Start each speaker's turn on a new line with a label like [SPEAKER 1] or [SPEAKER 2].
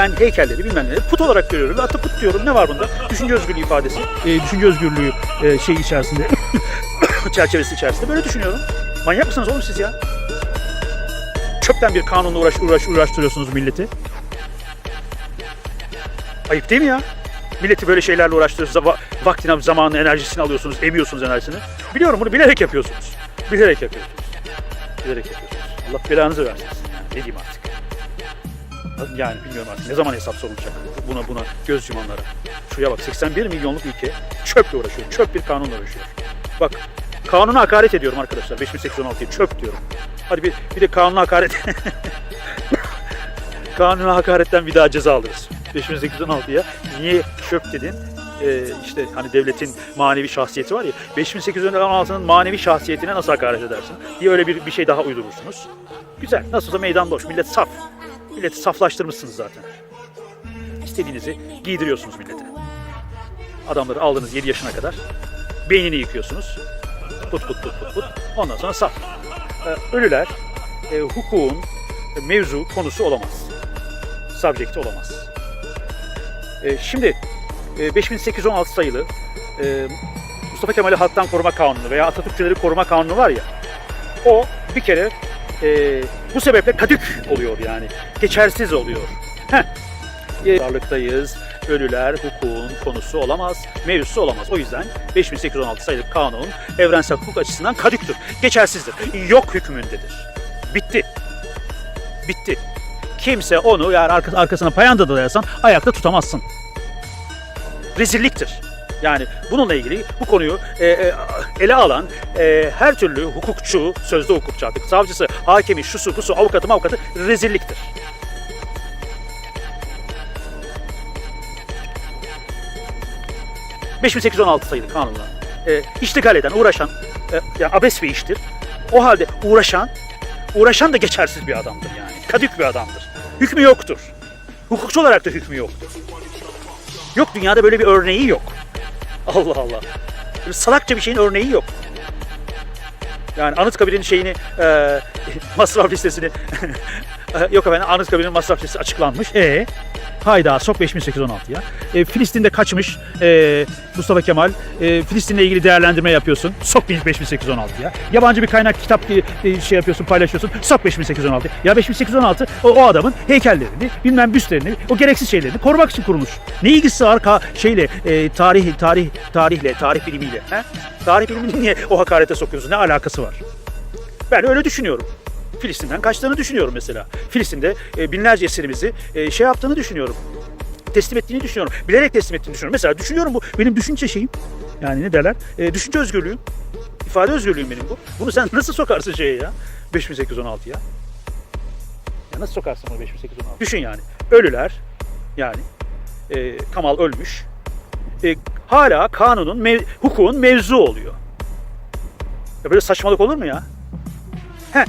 [SPEAKER 1] ben heykelleri bilmem neleri put olarak görüyorum ve atı put diyorum. Ne var bunda? Düşünce özgürlüğü ifadesi. E, düşünce özgürlüğü e, şey içerisinde çerçevesi içerisinde böyle düşünüyorum. Manyak mısınız oğlum siz ya? Çöpten bir kanunla uğraş, uğraş, uğraştırıyorsunuz milleti. Ayıp değil mi ya? Milleti böyle şeylerle uğraştırıyorsunuz. Va- vaktini, zamanını, enerjisini alıyorsunuz, emiyorsunuz enerjisini. Biliyorum bunu bilerek yapıyorsunuz. Bilerek yapıyorsunuz. Bilerek yapıyorsunuz. Allah belanızı versin. Yani ne diyeyim artık. Yani bilmiyorum artık ne zaman hesap sorulacak buna buna göz yumanlara. Şuraya bak 81 milyonluk ülke çöple uğraşıyor. Çöp bir kanunla uğraşıyor. Bak kanuna hakaret ediyorum arkadaşlar. 5816'ya çöp diyorum. Hadi bir, bir de kanuna hakaret kanuna hakaretten bir daha ceza alırız. 5816'ya niye çöp dedin? Ee, işte hani devletin manevi şahsiyeti var ya 5816'nın manevi şahsiyetine nasıl hakaret edersin diye öyle bir, bir şey daha uydurursunuz. Güzel. Nasılsa meydan boş. Millet saf. Milleti saflaştırmışsınız zaten. İstediğinizi giydiriyorsunuz millete. Adamları aldınız 7 yaşına kadar. Beynini yıkıyorsunuz. Put put put put put. Ondan sonra saf. Ee, ölüler e, hukukun mevzu konusu olamaz. Subjekti olamaz. E, şimdi e, 5816 sayılı e, Mustafa Kemal'i Halktan Koruma Kanunu veya Atatürkçüleri Koruma Kanunu var ya o bir kere e, bu sebeple kadük oluyor yani. Geçersiz oluyor. Heh. Varlıktayız. Ölüler hukukun konusu olamaz, mevzusu olamaz. O yüzden 5816 sayılı kanun evrensel hukuk açısından kadüktür. Geçersizdir. Yok hükmündedir. Bitti. Bitti. Kimse onu yani arka- arkasına payanda da dayasan ayakta tutamazsın. Rezilliktir. Yani bununla ilgili bu konuyu e, e, ele alan e, her türlü hukukçu, sözde hukukçu artık, savcısı, hakemi, şusu, busu, avukatı, avukatı rezilliktir. ...5816 sayılı kanunla... E, ...iştigal eden, uğraşan... E, yani abes bir iştir. O halde uğraşan... ...uğraşan da geçersiz bir adamdır yani. Kadük bir adamdır. Hükmü yoktur. Hukukçu olarak da hükmü yoktur. Yok dünyada böyle bir örneği yok. Allah Allah. Böyle salakça bir şeyin örneği yok. Yani Anıtkabir'in şeyini, e, masraf listesini, e, yok efendim Anıtkabir'in masraf listesi açıklanmış. E hayda sok 5816'ya. E, Filistin'de kaçmış e, Mustafa Kemal. E, Filistin'le ilgili değerlendirme yapıyorsun. Sok 5816'ya. Yabancı bir kaynak kitap e, şey yapıyorsun, paylaşıyorsun. Sok 5816. Ya 5816 o, o adamın heykellerini, bilmem büstlerini, o gereksiz şeylerini korumak için kurulmuş. Ne ilgisi var ka şeyle e, tarih tarih tarihle, tarih bilimiyle? He? Tarih bilimini niye o hakarete sokuyorsun? Ne alakası var? Ben öyle düşünüyorum. Filistin'den kaçtığını düşünüyorum mesela. Filistin'de e, binlerce esirimizi e, şey yaptığını düşünüyorum. Teslim ettiğini düşünüyorum. Bilerek teslim ettiğini düşünüyorum. Mesela düşünüyorum bu benim düşünce şeyim. Yani ne derler? E, düşünce özgürlüğüm. ifade özgürlüğüm benim bu. Bunu sen nasıl sokarsın şeye ya? 5816 ya. Ya nasıl sokarsın bunu 5816? Düşün yani. Ölüler yani e, Kamal ölmüş. E, hala kanunun, mev, hukukun mevzu oluyor. Ya böyle saçmalık olur mu ya? Heh,